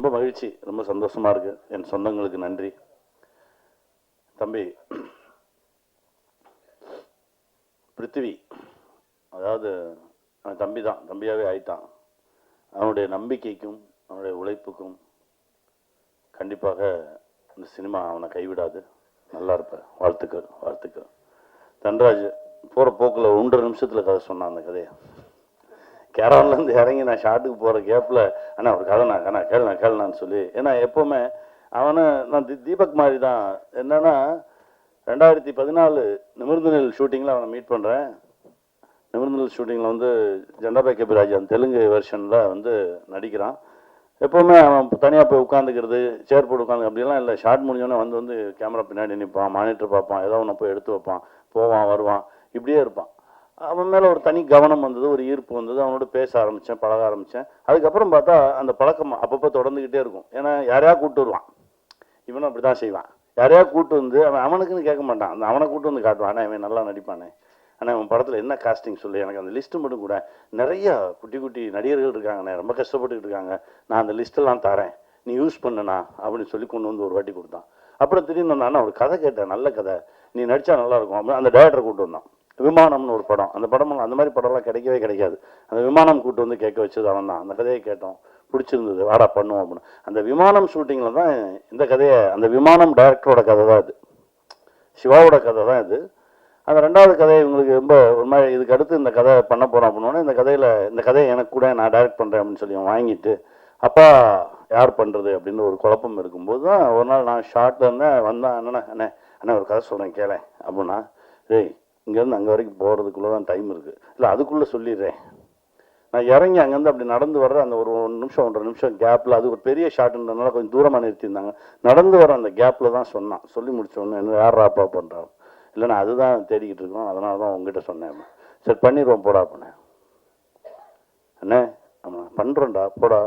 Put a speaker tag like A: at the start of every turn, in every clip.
A: ரொம்ப மகிழ்ச்சி ரொம்ப சந்தோஷமா இருக்கு. என் சொந்தங்களுக்கு நன்றி. தம்பி பிருத்திவி அதாவது அவன் தம்பி தான் தம்பியாகவே ஆயிட்டான். அவனுடைய நம்பிக்கைக்கும் அவனுடைய உழைப்புக்கும் கண்டிப்பாக இந்த சினிமா அவனை கைவிடாது. நல்லா இருப்ப. வாழ்த்துக்கள் வாழ்த்துக்கள். தன்ராஜ் போகிற போக்கில் ஒன்றரை நிமிஷத்தில் கதை சொன்னான் அந்த கதையை. கேரளாலேருந்து இறங்கி நான் ஷாட்டுக்கு போகிற கேப்பில் அண்ணா ஒரு கதை நான் அண்ணா கேளு நான் கேளுனான்னு சொல்லி ஏன்னா எப்போவுமே அவனை நான் தி- தீபக் மாதிரி தான் என்னென்னா ரெண்டாயிரத்தி பதினாலு நிமிர்ந்தனில் ஷூட்டிங்கில் அவனை மீட் பண்ணுறேன் நிமிர்ந்தனில் ஷூட்டிங்கில் வந்து ஜெண்டாபாய் கபிராஜன் தெலுங்கு வெர்ஷனில் வந்து நடிக்கிறான். எப்போவுமே அவன் தனியாக போய் உட்காந்துக்கிறது சேர் போட்டு உட்காந்து அப்படிலாம் இல்லை. ஷார்ட் முடிஞ்சோடனே வந்து வந்து கேமரா பின்னாடி நிற்பான் மானிட்டர் பார்ப்பான் ஏதோ ஒன்று போய் எடுத்து வைப்பான். போவான் வருவான் இப்படியே இருப்பான். அவன் மேலே ஒரு தனி கவனம் வந்தது ஒரு ஈர்ப்பு வந்தது. அவனோட பேச ஆரம்பித்தேன் பழக ஆரம்பித்தேன் அதுக்கப்புறம் பார்த்தா அந்த பழக்கம் அப்பப்போ தொடர்ந்துக்கிட்டே இருக்கும். ஏன்னா யாரையா கூப்பிட்டு வருவான்? இவனும் அப்படி தான் செய்வான். யாரையா கூட்டு வந்து அவன் அவனுக்குன்னு கேட்க மாட்டான். அந்த அவனை கூட்டு வந்து காட்டுவான். ஆனால் இவன் நல்லா நடிப்பானே. ஆனால் அவன் படத்தில் என்ன காஸ்டிங் சொல்லு? எனக்கு அந்த லிஸ்ட்டு மட்டும் கூட. நிறைய குட்டி குட்டி நடிகர்கள் இருக்காங்கண்ணே ரொம்ப கஷ்டப்பட்டுக்கிட்டு இருக்காங்க. நான் அந்த லிஸ்ட்டெல்லாம் தரேன். நீ யூஸ் பண்ணனா அப்படின்னு சொல்லி கொண்டு வந்து ஒரு வாட்டி கொடுத்தான். அப்புறம் திடீர்னு வந்தான், ஒரு கதை கேட்டேன். நல்ல கதை. நீ நடித்தா நல்லாயிருக்கும் அப்படின்னு அந்த டேரக்டரை கூட்டு வந்தான். விமானம்னு ஒரு படம். அந்த படம் அந்த மாதிரி படம்லாம் கிடைக்கவே கிடைக்காது. அந்த விமானம் கூட்டு வந்து கேட்க வச்சது அவன் தான் அந்த கதையை கேட்டோம். பிடிச்சிருந்தது. வாடா பண்ணுவோம் அப்படின்னு. அந்த விமானம் ஷூட்டிங்கில் தான் இந்த கதையை அந்த விமானம் டைரக்டரோட கதை தான் இது சிவாவோட கதை தான் இது. அந்த ரெண்டாவது கதை இவங்களுக்கு ரொம்ப ஒரு மாதிரி இதுக்கு அடுத்து இந்த கதை பண்ண போகிறோம் அப்படின்னோடனே இந்த கதையில் இந்த கதையை எனக்கு கூட நான் டைரக்ட் பண்ணுறேன் அப்படின்னு சொல்லி வாங்கிட்டு அப்பா யார் பண்ணுறது அப்படின்னு ஒரு குழப்பம் இருக்கும்போது தான் ஒரு நாள் நான் ஷார்ட்டில் இருந்தேன். வந்தேன். என்னண்ணே அண்ணே அண்ணே ஒரு கதை சொல்கிறேன் கேளேன் அப்படின்னா டேய் இங்கேருந்து அங்கே வரைக்கும் போகிறதுக்குள்ளே தான் டைம் இருக்குது இல்லை அதுக்குள்ளே சொல்லிடுறேன். நான் இறங்கி அங்கேருந்து அப்படி நடந்து வர்ற அந்த ஒரு ஒரு நிமிஷம் ஒன்றரை நிமிஷம் கேப்பில் அது ஒரு பெரிய ஷாட்டுன்றதுனால கொஞ்சம் தூரமாக நிறுத்தியிருந்தாங்க. நடந்து வர அந்த கேப்பில் தான் சொன்னான். சொல்லி முடிச்சோன்னு என்ன யார் ராப்பா பண்ணுறான் இல்லை நான் அதுதான் தேடிக்கிட்டு இருக்கோம். அதனால தான் உங்ககிட்ட சொன்னேன். சரி பண்ணிடுவோம் போடா அப்படின்னேன். அண்ணே ஆமாம் பண்ணுறோம்டா போடா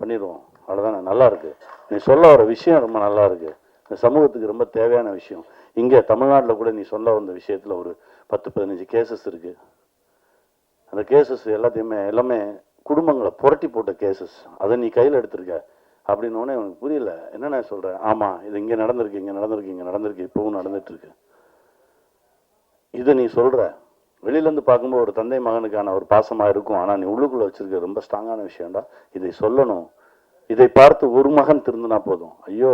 A: பண்ணிடுவோம். அவ்வளோதானே நல்லா இருக்குது நீ சொல்ல வர விஷயம் ரொம்ப நல்லா இருக்குது இந்த சமூகத்துக்கு ரொம்ப தேவையான விஷயம். இங்கே தமிழ்நாட்டில் கூட நீ சொல்ல வந்த விஷயத்தில் ஒரு பத்து பதினஞ்சு கேசஸ் இருக்குது அந்த கேசஸ் எல்லாத்தையுமே எல்லாமே குடும்பங்களை புரட்டி போட்ட கேசஸ் அதை நீ கையில் எடுத்திருக்க. அப்படின்னோடனே எனக்கு புரியல. என்னென்ன சொல்கிறேன் ஆமாம் இது இங்கே நடந்திருக்கு இங்கே நடந்திருக்கு இங்கே நடந்திருக்கு இப்போவும் நடந்துட்டு இருக்கு இதை நீ சொல்கிற வெளியிலேருந்து பார்க்கும்போது ஒரு தந்தை மகனுக்கான ஒரு பாசமாக இருக்கும். ஆனால் நீ உள்ளுக்குள்ளே வச்சிருக்க ரொம்ப ஸ்ட்ராங்கான விஷயம்டா. இதை சொல்லணும். இதை பார்த்து ஒரு மகன் திருந்தினா போதும். ஐயோ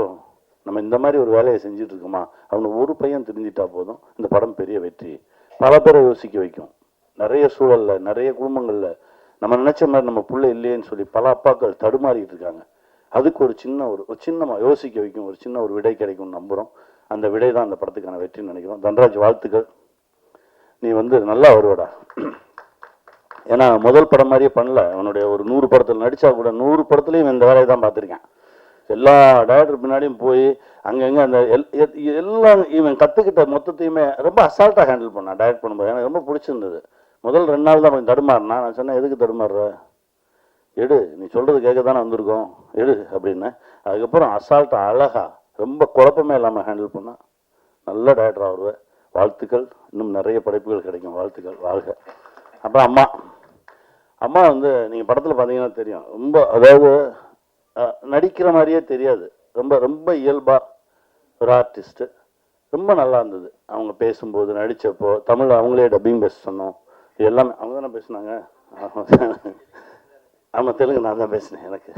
A: நம்ம இந்த மாதிரி ஒரு வேலையை செஞ்சுட்டு இருக்கோமா அவனு ஒரு பையன் தெரிஞ்சிட்டா போதும். இந்த படம் பெரிய வெற்றி. பல பேரை யோசிக்க வைக்கும். நிறைய சூழலில் நிறைய குடும்பங்களில். நம்ம நினச்ச மாதிரி நம்ம பிள்ளை இல்லையேன்னு சொல்லி பல அப்பாக்கள் தடுமாறிட்டு இருக்காங்க. அதுக்கு ஒரு சின்ன ஒரு ஒரு சின்னமாக யோசிக்க வைக்கும். ஒரு சின்ன ஒரு விடை கிடைக்கும்னு நம்புகிறோம் அந்த விடை தான் அந்த படத்துக்கான வெற்றின்னு நினைக்கிறோம். தன்ராஜ் வாழ்த்துக்கள். நீ வந்து நல்லா வருவடா. ஏன்னா முதல் படம் மாதிரியே பண்ணல. அவனுடைய ஒரு நூறு படத்தில் நடித்தா கூட நூறு படத்துலையும் இந்த வேலையை தான் பார்த்துருக்கேன். எல்லா டேரக்டர் பின்னாடியும் போய் அங்கங்கே அந்த எல் எல்லாம் இவன் கற்றுக்கிட்ட மொத்தத்தையுமே ரொம்ப அசால்ட்டாக ஹேண்டில் பண்ணான் டைரக்ட் பண்ணும்போது. எனக்கு ரொம்ப பிடிச்சிருந்தது. முதல் ரெண்டு நாள் தான் கொஞ்சம் தடுமாறினா நான் சொன்னேன் எதுக்கு தடுமாறுற? எடு நீ சொல்கிறது கேட்க தானே வந்திருக்கோம். எடு அப்படின்னு. அதுக்கப்புறம் அசால்ட்டாக அழகா ரொம்ப குழப்பமே இல்லாமல் ஹேண்டில் பண்ணா நல்ல டேரக்டர் வருவேன் வாழ்த்துக்கள். இன்னும் நிறைய படைப்புகள் கிடைக்கும். வாழ்த்துக்கள். வாழ்க. அப்புறம் அம்மா. அம்மா வந்து நீங்கள் படத்தில் பார்த்தீங்கன்னா தெரியும். ரொம்ப அதாவது நடிக்கிற மாதிரியே தெரியாது. ரொம்ப ரொம்ப இயல்பாக ஒரு ஆர்டிஸ்ட்டு ரொம்ப நல்லா இருந்தது. அவங்க பேசும்போது நடித்தப்போ தமிழ் அவங்களே டப்பிங் பேச சொன்னோம். எல்லாமே அவங்க தானே பேசினாங்க? ஆமாம் தெலுங்கு நான் தான் பேசினேன் எனக்கு.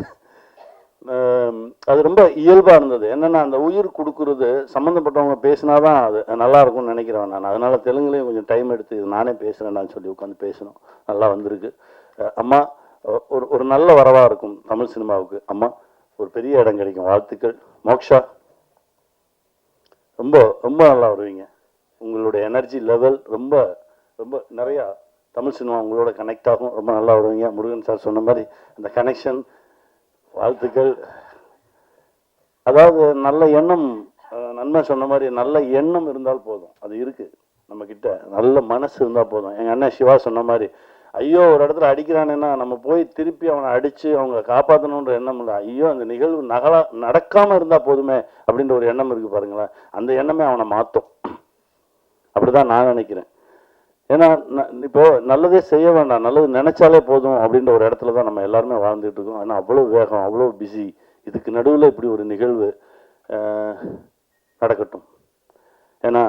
A: அது ரொம்ப இயல்பாக இருந்தது. என்னென்னா அந்த உயிர் கொடுக்குறது சம்மந்தப்பட்டவங்க பேசினா தான் அது நல்லா இருக்கும்னு நினைக்கிறேன் நான். அதனால் தெலுங்குலேயும் கொஞ்சம் டைம் எடுத்து இது நானே பேசுகிறேன்னு சொல்லி உட்காந்து பேசணும். நல்லா வந்திருக்கு. அம்மா ஒரு ஒரு நல்ல வரவாக இருக்கும் தமிழ் சினிமாவுக்கு. அம்மா ஒரு பெரிய இடம் கிடைக்கும். வாழ்த்துக்கள். மோக்ஷா ரொம்ப ரொம்ப நல்லா வருவீங்க. உங்களுடைய எனர்ஜி லெவல் ரொம்ப ரொம்ப நிறையா தமிழ் சினிமா உங்களோட கனெக்ட் ஆகும். ரொம்ப நல்லா வருவீங்க. முருகன் சார் சொன்ன மாதிரி அந்த கனெக்ஷன் வாழ்த்துக்கள். அதாவது நல்ல எண்ணம் நன்மை சொன்ன மாதிரி நல்ல எண்ணம் இருந்தால் போதும். அது இருக்கு. நம்ம கிட்ட நல்ல மனசு இருந்தால் போதும். எங்கள் அண்ணன் சிவா சொன்ன மாதிரி ஐயோ ஒரு இடத்துல அடிக்கிறானேன்னா நம்ம போய் திருப்பி அவனை அடித்து அவங்க காப்பாற்றணுன்ற எண்ணம் இல்லை. ஐயோ அந்த நிகழ்வு நகலா நடக்காமல் இருந்தால் போதுமே அப்படின்ற ஒரு எண்ணம் இருக்கு பாருங்களேன். அந்த எண்ணமே அவனை மாற்றும் அப்படிதான் நான் நினைக்கிறேன். ஏன்னா இப்போது இப்போ நல்லதே செய்ய வேண்டாம். நல்லது நினச்சாலே போதும் அப்படின்ற ஒரு இடத்துல தான் நம்ம எல்லாருமே வாழ்ந்துட்டு இருக்கோம். ஆனால் அவ்வளோ வேகம் அவ்வளோ பிஸி இதுக்கு நடுவில் இப்படி ஒரு நிகழ்வு நடக்கட்டும். ஏன்னா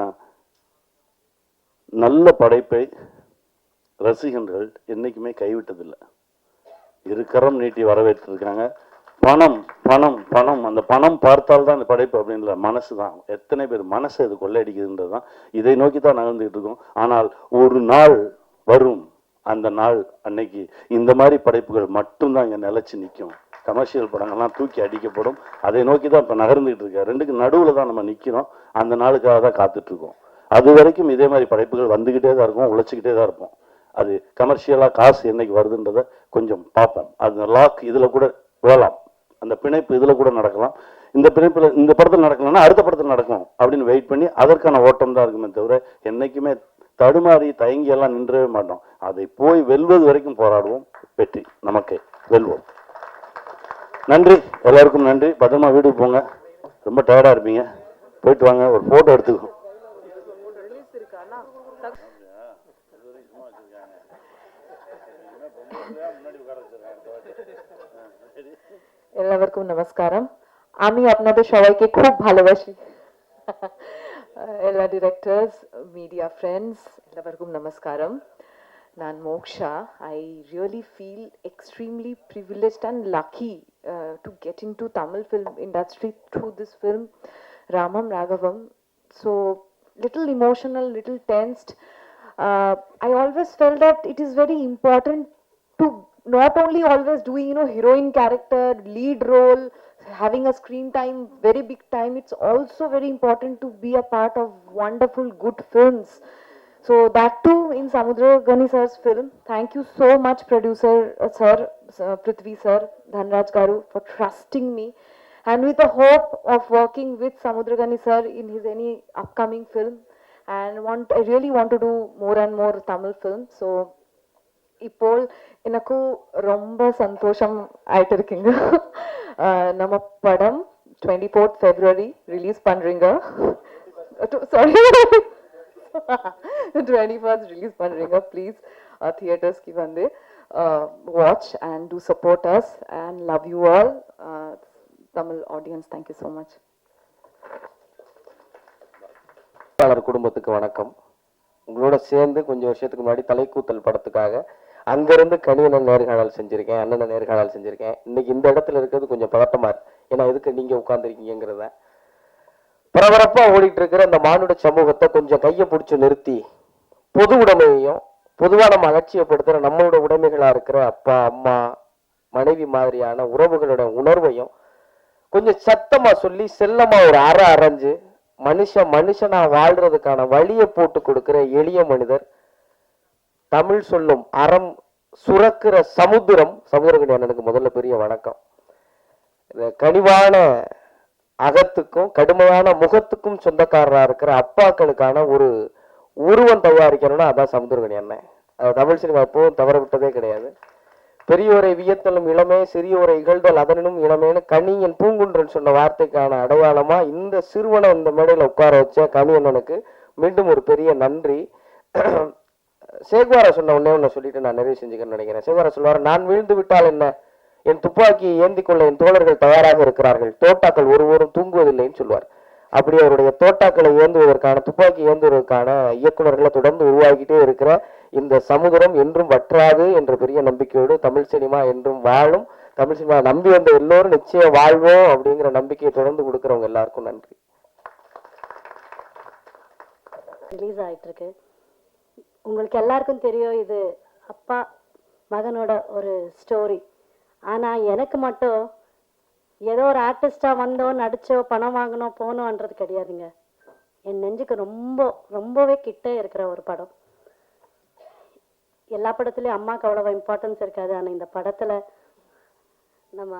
A: நல்ல படைப்பை ரசிகர்கள் என்றைக்குமே கைவிட்டதில்லை. இருக்கரம் நீட்டி வரவேற்றிருக்காங்க. பணம் பணம் பணம். அந்த பணம் பார்த்தால் தான் படைப்பு அப்படின்ற மனசு தான். எத்தனை பேர் மனசு அது கொள்ளையடிக்குதுன்றது தான். இதை நோக்கி தான் நகர்ந்துகிட்டு இருக்கோம். ஆனால் ஒரு நாள் வரும். அந்த நாள் அன்னைக்கு இந்த மாதிரி படைப்புகள் மட்டும்தான் இங்கே நிலைச்சு நிற்கும். கமர்ஷியல் படங்கள்லாம் தூக்கி அடிக்கப்படும். அதை நோக்கி தான் இப்போ நகர்ந்துகிட்டு இருக்கேன் ரெண்டுக்கு நடுவில் தான் நம்ம நிற்கிறோம் அந்த நாளுக்காக தான் காத்துட்ருக்கோம் அது வரைக்கும் இதே மாதிரி படைப்புகள் வந்துக்கிட்டே தான் இருக்கும் உழைச்சிக்கிட்டே தான் இருப்போம். அது கமர்ஷியலாக காசு என்னைக்கு வருதுன்றதை கொஞ்சம் பார்ப்போம் அது லாக் இதில் கூட விழலாம். அந்த பிணைப்பு இதில் கூட நடக்கலாம். இந்த பிணைப்பில் இந்த படத்தில் நடக்கலன்னா அடுத்த படத்தில் நடக்கும் அப்படின்னு வெயிட் பண்ணி அதற்கான ஓட்டம் தான் இருக்குமே தவிர என்னைக்குமே தடுமாறி தயங்கி எல்லாம் நின்றவே மாட்டோம். அதை போய் வெல்வது வரைக்கும் போராடுவோம். வெற்றி. நமக்கு. வெல்வோம். நன்றி. எல்லாருக்கும் நன்றி. பத்திரமா வீட்டுக்கு போங்க. ரொம்ப டயர்டாக இருப்பீங்க. போயிட்டு வாங்க. ஒரு ஃபோட்டோ எடுத்துக்கோ.
B: എല്ലാവർക്കും നമസ്കാരം আমি আপনাদের সবাইকে খুব ভালোবাসি എല്ലാ ഡിറക്ടേഴ്സ് മീഡിയ ഫ്രണ്ട്സ് എല്ലാവർക്കും നമസ്കാരം ನಾನು Moksha I really feel extremely privileged and lucky to get into Tamil film industry through this film Ramam Raghavam so little emotional, little tensed. Uh, I always felt that it is very important to not only always doing, you know, heroine character, lead role, having a screen time, very big time. It's also very important to be a part of wonderful, good films. So that too in Samudra Gani sir's film. Thank you so much, producer uh, sir, uh, Prithvi sir, Dhanraj Garu, for trusting me. And with the hope of working with Samudra Gani sir in his any upcoming film. And want I really want to do more and more Tamil films. So ഇപ്പോൾ எனக்கு ரொம்ப சந்தோஷம் ஆயிட்டு இருக்குங்க அஹ் நம்ம படம் twenty fourth February release பண்றீங்க sorry twenty first release பண்றீங்க ப்ளீஸ் தியேட்டர்ஸ்க்கு வந்து watch and do support us and love you all Tamil audience thank you so much
C: எழுத்தாளர் குடும்பத்துக்கு வணக்கம் உங்களோட சேர்ந்து கொஞ்சம் வருஷத்துக்கு முன்னாடி தலைக்கூத்தல் படத்துக்காக அங்கிருந்து கணியனன் நேர்காணல் செஞ்சிருக்கேன் அண்ணனை நேர்காணல் செஞ்சிருக்கேன். இன்னைக்கு இந்த இடத்துல இருக்கிறது கொஞ்சம் பதட்டமா இருக்கு. ஏன்னா எதுக்கு நீங்க உட்கார்ந்துருக்கீங்கிறத பரபரப்பா ஓடிட்டு இருக்கிற அந்த மானுட சமூகத்தை கொஞ்சம் கையை பிடிச்சி நிறுத்தி பொது உடைமையையும் பொதுவா நம்ம அலட்சியப்படுத்துற நம்மளோட உடைமைகளா இருக்கிற அப்பா அம்மா மனைவி மாதிரியான உறவுகளோட உணர்வையும் கொஞ்சம் சத்தமா சொல்லி செல்லமா ஒரு அற அரைஞ்சு மனுஷன் மனுஷனா வாழ்றதுக்கான வழியை போட்டு கொடுக்குற எளிய மனிதர் தமிழ் சொல்லும் அறம் சுரக்கிற சமுத்திரம் சமுத்திரகணி அண்ணனுக்கு முதல்ல பெரிய வணக்கம். இந்த கனிவான அகத்துக்கும் கடுமையான முகத்துக்கும் சொந்தக்காரராக இருக்கிற அப்பாக்களுக்கான ஒரு உருவம் தயாரிக்கணும்னா அதான் சமுத்திரகணி அண்ணன். அது தமிழ் சினிமா எப்பவும் தவற விட்டதே கிடையாது. பெரியோரை வியத்தலும் இளமே சிறியோரை இகழ்தல் அதனினும் இளமேனு கனியன் பூங்குன்றன் சொன்ன வார்த்தைக்கான அடையாளமா இந்த சிறுவனை இந்த மேடையில உட்கார வச்ச கணியண்ணனுக்கு மீண்டும் ஒரு பெரிய நன்றி. சேகுவாரா சொன்ன உடனே ஒன்று சொல்லிட்டு நான் நிறைவு செஞ்சுக்கணும்னு நினைக்கிறேன். சேகுவாரா சொல்லுவார் நான் வீழ்ந்து விட்டால் என்ன? என் துப்பாக்கியை ஏந்தி கொள்ள என் தோழர்கள் தயாராக இருக்கிறார்கள். தோட்டாக்கள் ஒருவரும் தூங்குவதில்லைன்னு சொல்லுவார் அப்படி அவருடைய தோட்டாக்களை ஏந்துவதற்கான துப்பாக்கி ஏந்துவதற்கான இயக்குனர்களை தொடர்ந்து உருவாக்கிட்டே இருக்கிற இந்த சமுதிரம் என்றும் வற்றாது என்ற பெரிய நம்பிக்கையோடு தமிழ் சினிமா என்றும் வாழும். தமிழ் சினிமா நம்பி வந்த எல்லோரும் நிச்சயம் வாழ்வோம் அப்படிங்கிற நம்பிக்கையை தொடர்ந்து கொடுக்குறவங்க எல்லாருக்கும் நன்றி.
D: ரிலீஸ் ஆயிட்டிருக்கு. உங்களுக்கு எல்லாருக்கும் தெரியும் இது அப்பா மகனோட ஒரு ஸ்டோரி ஆனால் எனக்கு மட்டும் ஏதோ ஒரு ஆர்டிஸ்டாக வந்தோ நடித்தோ பணம் வாங்கினோம் போனோன்றது கிடையாதுங்க. என் நெஞ்சுக்கு ரொம்ப ரொம்பவே கிட்டே இருக்கிற ஒரு படம். எல்லா படத்துலையும் அம்மாவுக்கு அவ்வளோ இம்பார்ட்டன்ஸ் இருக்காது. ஆனால் இந்த படத்தில் நம்ம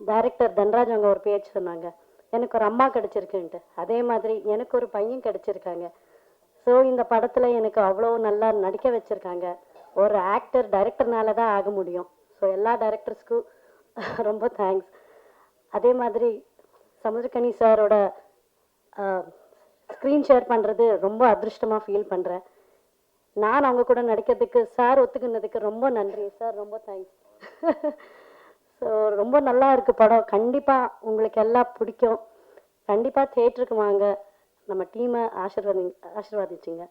D: டைரக்டர் தன்ராஜ் அவங்க ஒரு பேச்சு சொன்னாங்க. எனக்கு ஒரு அம்மா கிடச்சிருக்குன்ட்டு. அதே மாதிரி எனக்கு ஒரு பையன் கிடைச்சிருக்காங்க. ஸோ இந்த படத்தில் எனக்கு அவ்வளோ நல்லா நடிக்க வச்சுருக்காங்க. ஒரு ஆக்டர் டைரக்டர்னால தான் ஆக முடியும். ஸோ எல்லா டைரக்டர்ஸ்க்கும் ரொம்ப தேங்க்ஸ் அதே மாதிரி சமுதிரக்கனி சாரோட ஸ்க்ரீன் ஷேர் பண்ணுறது ரொம்ப அதிர்ஷ்டமாக ஃபீல் பண்ணுறேன் நான் அவங்க கூட நடிக்கிறதுக்கு சார் ஒத்துக்குனதுக்கு ரொம்ப நன்றி. சார் ரொம்ப தேங்க்ஸ் ஸோ ரொம்ப நல்லா இருக்குது படம். கண்டிப்பாக உங்களுக்கு எல்லாம் பிடிக்கும். கண்டிப்பாக தேட்டருக்கு வாங்க. நம்ம டீமை ஆசீர்வாதி ஆசீர்வாதிச்சிங்க.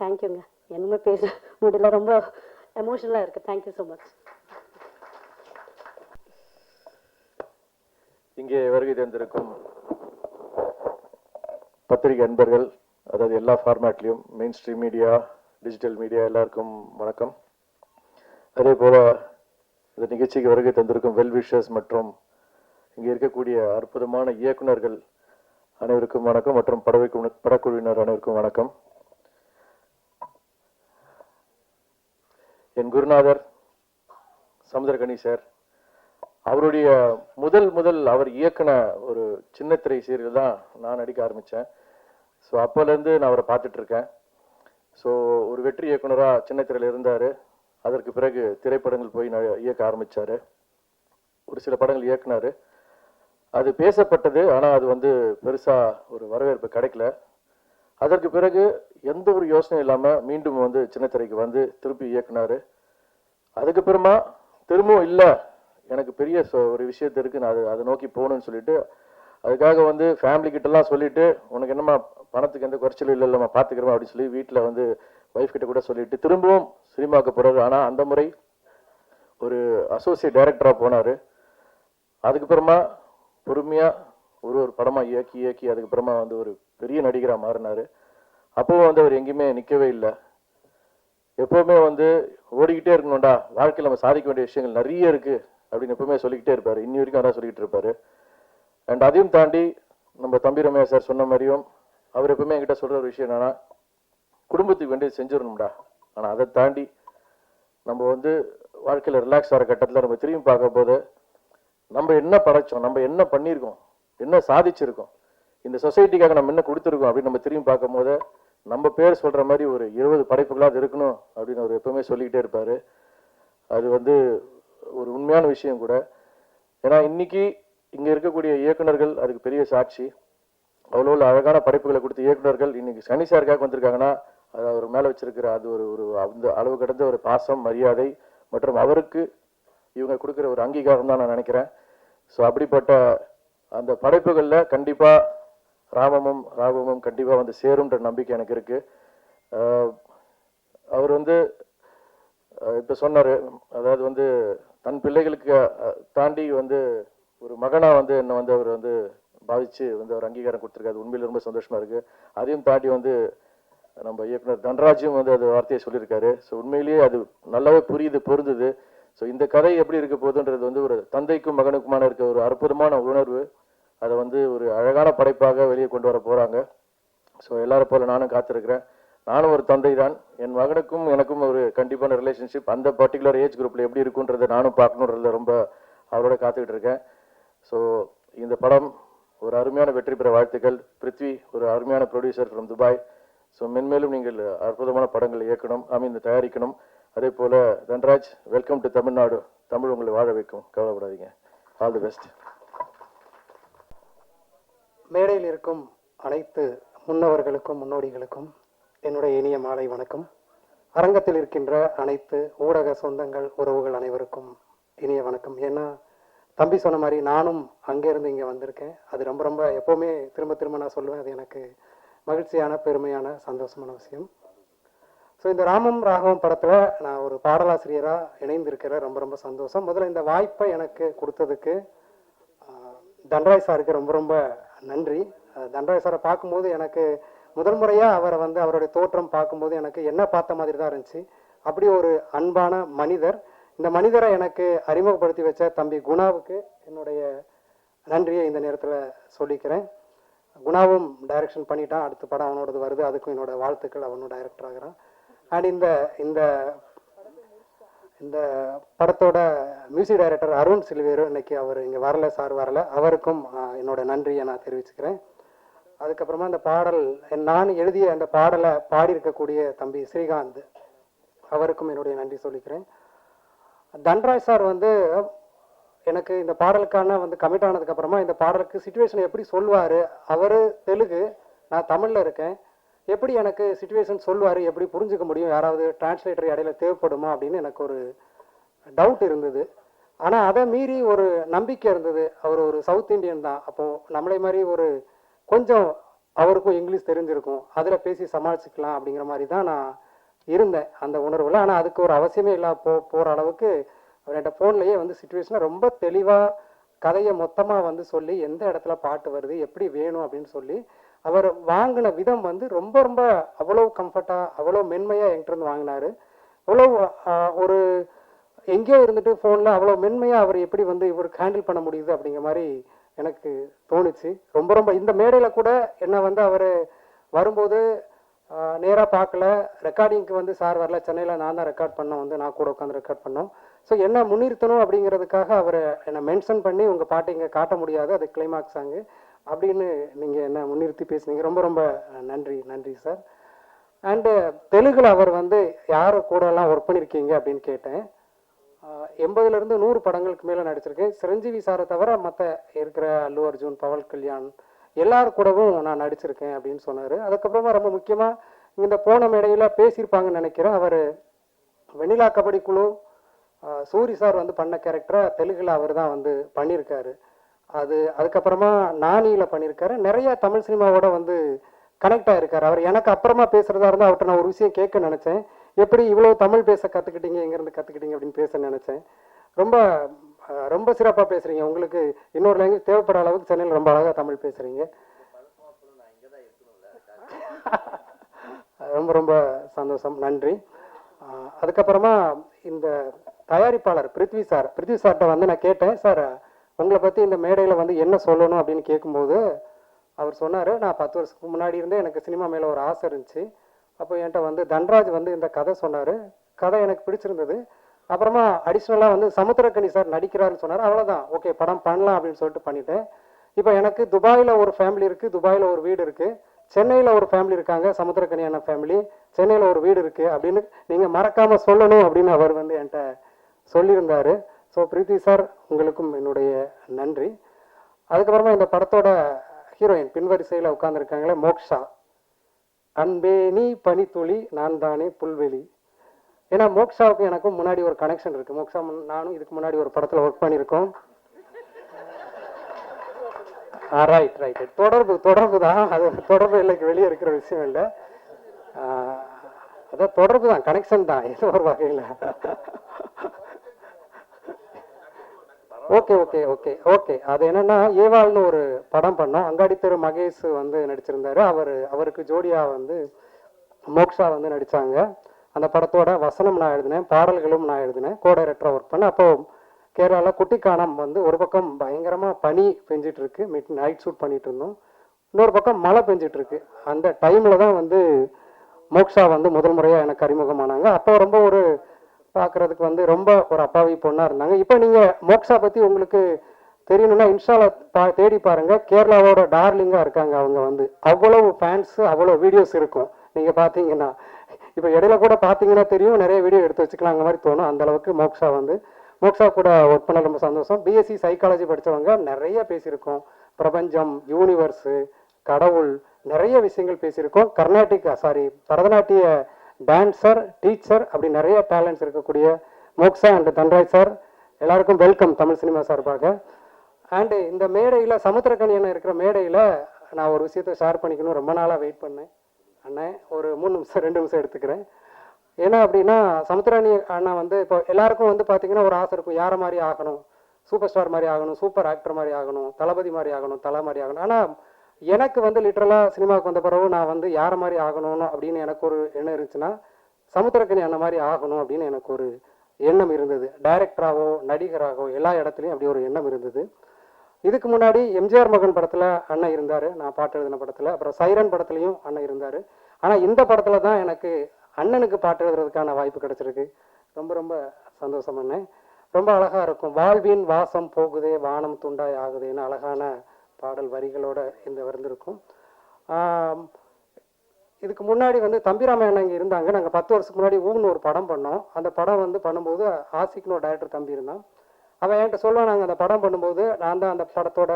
D: தேங்க்யூங்க என்னமே பேச முடியல. ரொம்ப எமோஷனலாக இருக்குது தேங்க்யூ ஸோ மச்
E: இங்கே வருகை தந்திருக்கும் பத்திரிகை அன்பர்கள் அதாவது எல்லா ஃபார்மேட்லேயும் mainstream media digital media எல்லாருக்கும் வணக்கம். அதே போல் இந்த நிகழ்ச்சிக்கு வருகை தந்திருக்கும் வெல் விஷஸ் மற்றும் இங்கே இருக்கக்கூடிய அற்புதமான இயக்குனர்கள் அனைவருக்கும் வணக்கம் மற்றும் படவை படக்குழுவினர் அனைவருக்கும் வணக்கம். என் குருநாதர் சமுத்திரகணி சார் அவருடைய முதல் முதல் அவர் இயக்குன ஒரு சின்ன திரை சீரியல் தான் நான் நடிக்க ஆரம்பித்தேன் ஸோ அப்போலேருந்து நான் அவரை பார்த்துட்டு இருக்கேன். ஸோ ஒரு வெற்றி இயக்குனராக சின்ன திரையில் இருந்தார். அதற்கு பிறகு திரைப்படங்கள் போய் இயக்க ஆரம்பித்தார் ஒரு சில படங்கள் இயக்குனார். அது பேசப்பட்டது ஆனால் அது வந்து பெருசாக ஒரு வரவேற்பு கிடைக்கல. அதற்கு பிறகு எந்த ஒரு யோசனையும் இல்லாமல் மீண்டும் வந்து சின்னத்திரைக்கு வந்து திருப்பி இயக்குனார். அதுக்கப்புறமா திரும்பவும் இல்லை எனக்கு பெரிய ஒரு விஷயத்து இருக்கு நான் அது அதை நோக்கி போகணும்னு சொல்லிட்டு அதுக்காக வந்து ஃபேமிலிக்கிட்டலாம் சொல்லிவிட்டு உனக்கு என்னம்மா பணத்துக்கு எந்த குறைச்சலும் இல்லை இல்லைம்மா பார்த்துக்கிறோம் அப்படின்னு சொல்லி வீட்டில் வந்து ஒய்ஃப் கிட்ட கூட சொல்லிட்டு திரும்பவும் சினிமாவுக்கு போறாரு. ஆனால் அந்த முறை ஒரு அசோசியேட் டைரக்டராக போனார். அதுக்கப்புறமா பொறுமையாக ஒரு ஒரு படமாக இயக்கி இயக்கி அதுக்கப்புறமா வந்து ஒரு பெரிய நடிகராக மாறினார். அப்போவும் வந்து அவர் எங்கேயுமே நிற்கவே இல்லை. எப்போவுமே வந்து ஓடிக்கிட்டே இருக்கணும்டா வாழ்க்கையில் நம்ம சாதிக்க வேண்டிய விஷயங்கள் நிறைய இருக்குது அப்படின்னு எப்பவுமே சொல்லிக்கிட்டே இருப்பார். இன்னி வரைக்கும் அதான் சொல்லிக்கிட்டு இருப்பார். அண்ட் அதையும் தாண்டி நம்ம தம்பி ரமேஷ் சார் சொன்ன மாதிரியும் அவர் எப்பவுமே என்கிட்ட சொல்கிற ஒரு விஷயம் என்னென்னா குடும்பத்துக்கு வேண்டியது செஞ்சிடணும்டா. ஆனால் அதை தாண்டி நம்ம வந்து வாழ்க்கையில் ரிலாக்ஸ் ஆகிற கட்டத்தில் நம்ம திரும்பி பார்க்கும்போது நம்ம என்ன படைச்சோம் நம்ம என்ன பண்ணியிருக்கோம் என்ன சாதிச்சிருக்கோம் இந்த சொசைட்டிக்காக நம்ம என்ன கொடுத்துருக்கோம் அப்படின்னு நம்ம திரும்பி பார்க்கும்போது நம்ம பேர் சொல்கிற மாதிரி ஒரு இருபது படைப்புகளாவது இருக்கணும் அப்படின்னு அவர் எப்பவுமே சொல்லிக்கிட்டே இருப்பார். அது வந்து ஒரு உண்மையான விஷயம் கூட. ஏன்னா இன்னைக்கு இங்கே இருக்கக்கூடிய இயக்குனர்கள் அதுக்கு பெரிய சாட்சி. அவ்வளோ அழகான படைப்புகளை கொடுத்த இயக்குனர்கள் இன்றைக்கி சனி சாருக்காக வந்திருக்காங்கன்னா அது அவர் மேலே வச்சிருக்கிற அது ஒரு ஒரு அந்த அளவு கடந்த ஒரு பாசம் மரியாதை மற்றும் அவருக்கு இவங்க கொடுக்குற ஒரு அங்கீகாரம் தான் நான் நினைக்கிறேன். ஸோ அப்படிப்பட்ட அந்த படைப்புகளில் கண்டிப்பாக ராமமும் ராகவமும் கண்டிப்பாக வந்து சேரும்ன்ற நம்பிக்கை எனக்கு இருக்குது அவர் வந்து இப்போ சொன்னார் அதாவது வந்து தன் பிள்ளைகளுக்கு தாண்டி வந்து ஒரு மகனாக வந்து என்னை வந்து அவர் வந்து பாதித்து வந்து அவர் அங்கீகாரம் கொடுத்துருக்காரு. உண்மையில் ரொம்ப சந்தோஷமாக இருக்குது அதையும் தாண்டி வந்து நம்ம இயக்குனர் தன்ராஜும் வந்து அது வார்த்தையை சொல்லியிருக்காரு. ஸோ உண்மையிலேயே அது நல்லாவே புரியுது பொருந்துது. ஸோ இந்த கதை எப்படி இருக்க போகுதுன்றது வந்து ஒரு தந்தைக்கும் மகனுக்குமான இருக்க ஒரு அற்புதமான உணர்வு. அதை வந்து ஒரு அழகான படைப்பாக வெளியே கொண்டு வர போகிறாங்க ஸோ எல்லாரும் போல நானும் காத்திருக்கிறேன். நானும் ஒரு தந்தை தான் என் மகனுக்கும் எனக்கும் ஒரு கண்டிப்பான ரிலேஷன்ஷிப் அந்த பர்டிகுலர் ஏஜ் குரூப்பில் எப்படி இருக்குன்றதை நானும் பார்க்கணுன்றதுல ரொம்ப அவரோட காத்துக்கிட்டு இருக்கேன். ஸோ இந்த படம் ஒரு அருமையான வெற்றி பெற வாழ்த்துக்கள். பிருத்வி ஒரு அருமையான ப்ரொடியூசர் ஃப்ரம் துபாய் ஸோ மென்மேலும் நீங்கள் அற்புதமான படங்கள் இயக்கணும் ஐ மீன் தயாரிக்கணும். அதே போல தன்ராஜ் வெல்கம் டு தமிழ்நாடு. தமிழ் உங்களை வாழ வைக்கும். கவலைப்படாதீங்க. ஆல் தி பெஸ்ட்
F: மேடையில் இருக்கும் அனைத்து முன்னவர்களுக்கும் முன்னோடிகளுக்கும் என்னுடைய இனிய மாலை வணக்கம். அரங்கத்தில் இருக்கின்ற அனைத்து ஊடக சொந்தங்கள் உறவுகள் அனைவருக்கும் இனிய வணக்கம். ஏன்னா தம்பி சொன்ன மாதிரி நானும் அங்கேருந்து இங்கே வந்திருக்கேன். அது ரொம்ப ரொம்ப எப்போவுமே திரும்ப திரும்ப நான் சொல்லுவேன். அது எனக்கு மகிழ்ச்சியான பெருமையான சந்தோஷமான விஷயம். ஸோ இந்த ராமம் ராகவம் படத்தில் நான் ஒரு பாடலாசிரியராக இணைந்திருக்கிற ரொம்ப ரொம்ப சந்தோஷம். முதல்ல இந்த வாய்ப்பை எனக்கு கொடுத்ததுக்கு தண்டராய் தன்ராய் சாருக்கு ரொம்ப ரொம்ப நன்றி. தன்ராய் சாரை பார்க்கும்போது எனக்கு முதல் முறையாக அவரை வந்து அவருடைய தோற்றம் பார்க்கும்போது எனக்கு என்ன பார்த்த மாதிரி தான் இருந்துச்சு. அப்படி ஒரு அன்பான மனிதர். இந்த மனிதரை எனக்கு அறிமுகப்படுத்தி வச்ச தம்பி குணாவுக்கு என்னுடைய நன்றியை இந்த நேரத்தில் சொல்லிக்கிறேன். குணாவும் டைரக்ஷன் பண்ணிட்டான். அடுத்த படம் அவனோடது வருது. அதுக்கும் என்னோட வாழ்த்துக்கள். அவனும் டைரக்டர் ஆகிறான். அண்ட் இந்த இந்த இந்த படத்தோட மியூசிக் டைரக்டர் அருண் சில்வேரு இன்னைக்கு அவர் இங்கே வரல சார் வரல. அவருக்கும் என்னோட நன்றியை நான் தெரிவிச்சுக்கிறேன். அதுக்கப்புறமா இந்த பாடல் நான் எழுதிய அந்த பாடலை பாடியிருக்கக்கூடிய தம்பி ஸ்ரீகாந்த் அவருக்கும் என்னுடைய நன்றி சொல்லிக்கிறேன். தன்ராஜ் சார் வந்து எனக்கு இந்த பாடலுக்கான வந்து கமிட் ஆனதுக்கப்புறமா இந்த பாடலுக்கு சுச்சுவேஷன் எப்படி சொல்வார் அவர் தெலுங்கு நான் தமிழில் இருக்கேன். எப்படி எனக்கு சுச்சுவேஷன் சொல்லுவார் எப்படி புரிஞ்சுக்க முடியும் யாராவது டிரான்ஸ்லேட்டர் இடையில தேவைப்படுமா அப்படின்னு எனக்கு ஒரு டவுட் இருந்தது. ஆனால் அதை மீறி ஒரு நம்பிக்கை இருந்தது. அவர் ஒரு சவுத் இந்தியன் தான். அப்போது நம்மளே மாதிரி ஒரு கொஞ்சம் அவருக்கும் இங்கிலீஷ் தெரிஞ்சிருக்கும். அதில் பேசி சமாளிச்சுக்கலாம் அப்படிங்கிற மாதிரி தான் நான் இருந்தேன் அந்த உணர்வில். ஆனால் அதுக்கு ஒரு அவசியமே இல்லை. போ போகிற அளவுக்கு அவர்கிட்ட ஃபோன்லேயே வந்து சுச்சுவேஷனை ரொம்ப தெளிவாக கதையை மொத்தமாக வந்து சொல்லி எந்த இடத்துல பாட்டு வருது எப்படி வேணும் அப்படின்னு சொல்லி அவர் வாங்கின விதம் வந்து ரொம்ப ரொம்ப அவ்வளோ கம்ஃபர்ட்டாக அவ்வளோ மென்மையாக என்கிட்ட இருந்து வாங்கினாரு. அவ்வளோ ஒரு எங்கேயோ இருந்துட்டு ஃபோனில் அவ்வளோ மென்மையாக அவர் எப்படி வந்து இவருக்கு ஹேண்டில் பண்ண முடியுது அப்படிங்கிற மாதிரி எனக்கு தோணுச்சு. ரொம்ப ரொம்ப இந்த மேடையில் கூட என்னை வந்து அவர் வரும்போது நேராக பார்க்கல. ரெக்கார்டிங்க்கு வந்து சார் வரல. சென்னையில் நான் தான் ரெக்கார்ட் பண்ணோம். வந்து நான் கூட உட்காந்து ரெக்கார்ட் பண்ணோம். ஸோ என்ன முன்னிறுத்தணும் அப்படிங்கிறதுக்காக அவர் என்னை மென்ஷன் பண்ணி உங்கள் பாட்டை இங்கே காட்ட முடியாது. அது கிளைமாக்ஸ் சாங்கு அப்படின்னு நீங்கள் என்ன முன்னிறுத்தி பேசுனீங்க. ரொம்ப ரொம்ப நன்றி நன்றி சார். அண்டு தெலுங்கில் அவர் வந்து யார் கூடலாம் ஒர்க் பண்ணியிருக்கீங்க அப்படின்னு கேட்டேன். எண்பதுலேருந்து நூறு படங்களுக்கு மேலே நடிச்சிருக்கேன். சிரஞ்சீவி சாரை தவிர மற்ற இருக்கிற அல்லு அர்ஜுன் பவல் கல்யாண் எல்லார் கூடவும் நான் நடிச்சிருக்கேன் அப்படின்னு சொன்னார். அதுக்கப்புறமா ரொம்ப முக்கியமாக இந்த போன மேடையில் பேசியிருப்பாங்கன்னு நினைக்கிறேன். அவர் வெண்ணிலா கபடி குழு சூரி சார் வந்து பண்ண கேரக்டரை தெலுங்கில் அவர் தான் வந்து பண்ணியிருக்காரு. அது அதுக்கப்புறமா நானியில் பண்ணியிருக்காரு நிறைய தமிழ் சினிமாவோட வந்து கனெக்ட் ஆகிருக்காரு அவர் எனக்கு அப்புறமா பேசுகிறதா இருந்தால் அவர்கிட்ட நான் ஒரு விஷயம் கேட்க நினச்சேன். எப்படி இவ்வளோ தமிழ் பேச கற்றுக்கிட்டீங்க எங்கேருந்து கற்றுக்கிட்டீங்க அப்படின்னு பேச நினச்சேன். ரொம்ப ரொம்ப சிறப்பாக பேசுகிறீங்க உங்களுக்கு இன்னொரு லாங்குவேஜ் தேவைப்பட அளவுக்கு சென்னையில் ரொம்ப அழகாக தமிழ் பேசுகிறீங்க ரொம்ப ரொம்ப சந்தோஷம். நன்றி. அதுக்கப்புறமா இந்த தயாரிப்பாளர் பிருத்வி சார். பிருத்வி சார்கிட்ட வந்து நான் கேட்டேன். சார் உங்களை பற்றி இந்த மேடையில் வந்து என்ன சொல்லணும் அப்படின்னு கேட்கும்போது அவர் சொன்னார் நான் பத்து வருஷத்துக்கு முன்னாடி இருந்தே எனக்கு சினிமா மேலே ஒரு ஆசை இருந்துச்சு. அப்போ என்கிட்ட வந்து தன்ராஜ் வந்து இந்த கதை சொன்னார். கதை எனக்கு பிடிச்சிருந்தது. அப்புறமா அடிஷ்னலாக வந்து சமுத்திரக்கனி சார் நடிக்கிறாருன்னு சொன்னார். அவ்வளோதான் ஓகே படம் பண்ணலாம் அப்படின்னு சொல்லிட்டு பண்ணிட்டேன். இப்போ எனக்கு துபாயில் ஒரு ஃபேமிலி இருக்குது துபாயில் ஒரு வீடு இருக்குது சென்னையில் ஒரு ஃபேமிலி இருக்காங்க. சமுத்திரக்கனியான ஃபேமிலி சென்னையில் ஒரு வீடு இருக்குது அப்படின்னு நீங்கள் மறக்காமல் சொல்லணும் அப்படின்னு அவர் வந்து என்கிட்ட சொல்லியிருந்தார். ஸோ பிரீத்தி சார் உங்களுக்கும் என்னுடைய நன்றி. அதுக்கப்புறமா இந்த படத்தோட ஹீரோயின் பின்வரிசையில் உட்காந்துருக்காங்களே மோக்ஷா. அன்பே நீ பனித்துளி நான் தானே புல்வெளி. ஏன்னா மோக்ஷாவுக்கு எனக்கும் முன்னாடி ஒரு கனெக்ஷன் இருக்குது மோக்ஷா முன்- நானும் இதுக்கு முன்னாடி ஒரு படத்தில் ஒர்க் பண்ணியிருக்கோம். ரைட் ரைட் தொடர்பு தொடர்பு தான். அது தொடர்பு இல்லைக்கு வெளியே இருக்கிற விஷயம் இல்லை. அதான் தொடர்பு தான் கனெக்ஷன் தான் ஏதோ ஒரு வகையில். Okay okay okay okay. அது என்னன்னா ஏவாள்னு ஒரு படம் பண்ணோம். அங்காடி தெரு மகேஷ் வந்து நடிச்சிருந்தாரு. அவர் அவருக்கு ஜோடியா வந்து மோக்ஷா வந்து நடிச்சாங்க. அந்த படத்தோட வசனம் நான் எழுதினேன் பாடல்களும் நான் எழுதினேன். கோ டைரக்டராக ஒர்க் பண்ணேன். அப்போ கேரளாவில் குட்டிக்கானம் வந்து ஒரு பக்கம் பயங்கரமா பனி பெஞ்சிட்டு இருக்கு மிட் நைட் ஷூட் பண்ணிட்டு இருந்தோம். இன்னொரு பக்கம் மழை பெஞ்சிட்டு இருக்கு அந்த டைம்ல தான் வந்து மோக்ஷா வந்து முதல் முறையா எனக்கு அறிமுகமானாங்க. அப்போ ரொம்ப ஒரு பார்க்கறதுக்கு வந்து ரொம்ப ஒரு அப்பாவி பொண்ணாக இருந்தாங்க. இப்போ நீங்கள் மோக்ஷா பற்றி உங்களுக்கு தெரியணும்னா இன்ஸ்டால பா தேடி பாருங்கள் கேரளாவோட டார்லிங்காக இருக்காங்க அவங்க வந்து. அவ்வளவு ஃபேன்ஸு அவ்வளோ வீடியோஸ் இருக்கும். நீங்கள் பார்த்தீங்கன்னா. இப்போ இடையில கூட பார்த்தீங்கன்னா தெரியும். நிறைய வீடியோ எடுத்து வச்சுக்கலாங்க மாதிரி தோணும். அந்த அளவுக்கு மோக்ஷா வந்து. மோக்ஷா கூட ஒர்க் பண்ண ரொம்ப சந்தோஷம். பிஎஸ்சி சைக்காலஜி படித்தவங்க நிறைய பேசியிருக்கோம். பிரபஞ்சம் யூனிவர்ஸு கடவுள் நிறைய விஷயங்கள் பேசியிருக்கோம். கர்நாடிகா சாரி பரதநாட்டிய டான்சர் டீச்சர் அப்படி நிறைய டேலண்ட்ஸ் இருக்கக்கூடிய மோக்ஷா அண்ட் தன்ராஜ் சார் எல்லாருக்கும் வெல்கம் தமிழ் சினிமா சார்பாக. அண்டு இந்த மேடையில் சமுத்திரக்கணி அண்ணன் இருக்கிற மேடையில் நான் ஒரு விஷயத்தை ஷேர் பண்ணிக்கணும். ரொம்ப நாளாக வெயிட் பண்ணேன். அண்ணன் ஒரு மூணு நிமிஷம் ரெண்டு நிமிஷம் எடுத்துக்கிறேன். ஏன்னா அப்படின்னா சமுத்திராணி அண்ணா வந்து இப்போ எல்லாருக்கும் வந்து பார்த்தீங்கன்னா ஒரு ஆசை இருக்கும். யாரை மாதிரி ஆகணும்? சூப்பர் ஸ்டார் மாதிரி ஆகணும் சூப்பர் ஆக்டர் மாதிரி ஆகணும் தளபதி மாதிரி ஆகணும் தலை மாதிரி ஆகணும். ஆனால் எனக்கு வந்து லிட்ரலாக சினிமாவுக்கு வந்த பிறகு நான் வந்து யாரை மாதிரி ஆகணும்னு அப்படின்னு எனக்கு ஒரு எண்ணம் இருந்துச்சுன்னா சமுத்திரக்கனி அந்த மாதிரி ஆகணும் அப்படின்னு எனக்கு ஒரு எண்ணம் இருந்தது. டைரக்டராகவோ நடிகராகவோ எல்லா இடத்துலையும் அப்படி ஒரு எண்ணம் இருந்தது. இதுக்கு முன்னாடி எம்ஜிஆர் மகன் படத்தில் அண்ணன் இருந்தார். நான் பாட்டு எழுதின படத்தில். அப்புறம் சைரன் படத்துலையும் அண்ணன் இருந்தார். ஆனால் இந்த படத்தில் தான் எனக்கு அண்ணனுக்கு பாட்டு எழுதுறதுக்கான வாய்ப்பு கிடச்சிருக்கு. ரொம்ப ரொம்ப சந்தோஷம் அண்ணன் ரொம்ப அழகாக இருக்கும். வாழ்வின் வாசம் போகுதே வானம் துண்டாய் ஆகுதேன்னு அழகான பாடல் வரிகளோட இந்த வந்திருக்கும் இதுக்கு முன்னாடி வந்து தம்பிராமையன் இங்கே இருந்தாங்க. நாங்கள் பத்து வருஷத்துக்கு முன்னாடி ஊன்னு ஒரு படம் பண்ணோம். அந்த படம் வந்து பண்ணும்போது ஆசிக்னு ஒரு டைரக்டர் தம்பி இருந்தான். அவன் என்கிட்ட சொல்லுவான் நாங்கள் அந்த படம் பண்ணும்போது நான் தான் அந்த படத்தோட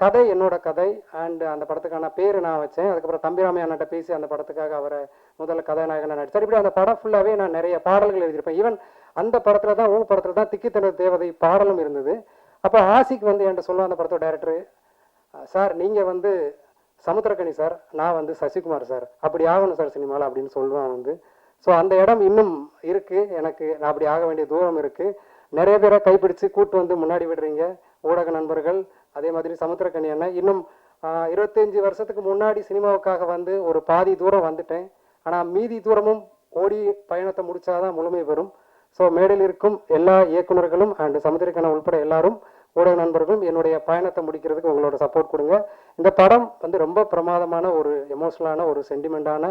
F: கதை என்னோட கதை அண்டு அந்த படத்துக்கான பேர் நான் வச்சேன். அதுக்கப்புறம் தம்பிராமையா அண்ணாட்ட பேசி அந்த படத்துக்காக அவரை முதல்ல கதாநாயகனை நடித்தார் இப்படி அந்த படம் ஃபுல்லாகவே நான் நிறைய பாடல்கள் எழுதியிருப்பேன். ஈவன் அந்த படத்தில் தான் ஊ படத்தில் தான் திக்கித்தனது தேவதை பாடலும் இருந்தது. அப்போ ஆசிக் வந்து என்கிட்ட சொல்லுவான் அந்த படத்தோட டேரக்டர் சார் நீங்கள் வந்து சமுத்திரக்கணி சார் நான் வந்து சசிகுமார் சார். அப்படி ஆகணும் சார் சினிமாவில் அப்படின்னு சொல்லுவான் வந்து. ஸோ அந்த இடம் இன்னும் இருக்குது எனக்கு நான் அப்படி ஆக வேண்டிய தூரம் இருக்குது நிறைய பேரை கைப்பிடிச்சு கூட்டு வந்து முன்னாடி விடுறீங்க. ஊடக நண்பர்கள் அதே மாதிரி சமுத்திரக்கணி அண்ணன் இன்னும் இருபத்தஞ்சி வருஷத்துக்கு முன்னாடி சினிமாவுக்காக வந்து ஒரு பாதி தூரம் வந்துட்டேன். ஆனால் மீதி தூரமும் ஓடி பயணத்தை முடிச்சாதான் முழுமை பெறும். ஸோ மேடையில் இருக்கும் எல்லா இயக்குனர்களும் அண்ட் சமுத்திரக்கணி உள்பட எல்லாரும் ஊடக நண்பர்களும் என்னுடைய பயணத்தை முடிக்கிறதுக்கு உங்களோட சப்போர்ட் கொடுங்க. இந்த படம் வந்து ரொம்ப பிரமாதமான ஒரு எமோஷனலான ஒரு சென்டிமெண்டான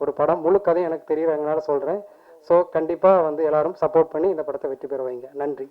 F: ஒரு படம். முழு கதையும் எனக்கு தெரியறதுனால சொல்கிறேன் ஸோ கண்டிப்பாக வந்து எல்லாரும் சப்போர்ட் பண்ணி இந்த படத்தை வெற்றி பெற வைங்க. நன்றி.